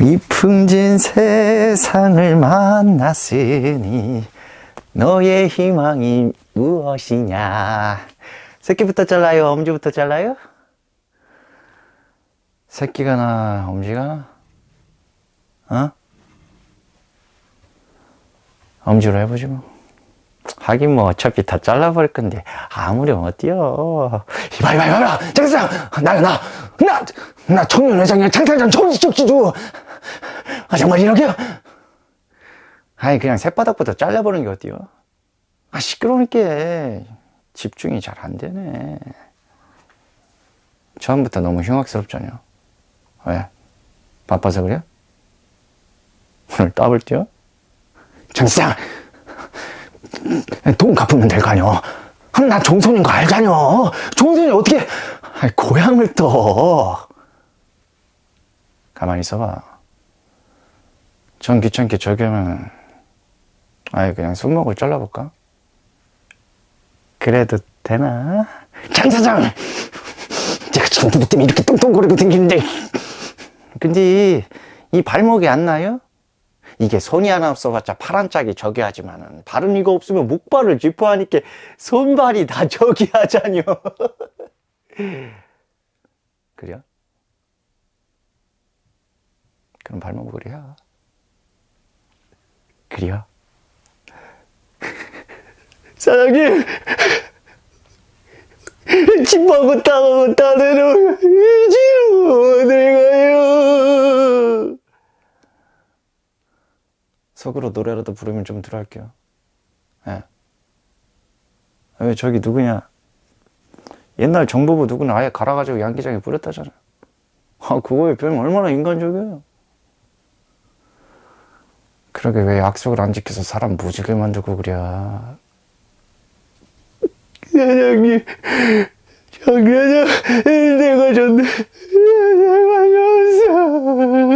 위풍진 세상을 만났으니 너의 희망이 무엇이냐? 새끼부터 잘라요? 엄지부터 잘라요? 새끼가 나 엄지가? 나? 어? 엄지로 해보지 뭐. 하긴 뭐 어차피 다 잘라버릴 건데 아무렴 어때요? 이봐 이봐 이봐 장사장 나야 나나 나 청년회장이야. 장사장 정치적지도 아 정말 이러게요? 아니 그냥 새바닥부터 잘라버리는 게 어때요? 아 시끄러우니까 집중이 잘 안 되네. 처음부터 너무 흉악스럽잖아요. 왜? 바빠서 그래 오늘 따블 뛰어? 장사장! 돈 갚으면 될 거 아니여. 나 종손인 거 알잖여. 종손이 어떻게, 고향을 떠. 가만히 있어봐. 전 귀찮게 저기 하면, 아예 그냥 손목을 잘라볼까? 그래도 되나? 장 사장! 제가 지금 누구 때문에 이렇게 똥똥거리고 다니는데. 근데, 이 발목이 안 나요? 이게 손이 하나 없어봤자 파란 짝이 저기 하지만은 발은 이거 없으면 목발을 쥐포하니까 손발이 다 저기 하자뇨. 그래요? 그럼 발목을 그래요. 그래요? 사장님! 집하고 땅하고 따내로 이지로 어딜 가요? 속으로 노래라도 부르면 좀 들어갈게요. 예. 왜 저기 누구냐? 옛날 정보부 누구는 아예 갈아가지고 양기장에 뿌렸다잖아. 아, 그거에 별면 얼마나 인간적이에요. 그러게 왜 약속을 안 지켜서 사람 무지개 만들고 그래. 사장님, 정여장, 내가 줬네. 내가 줬어.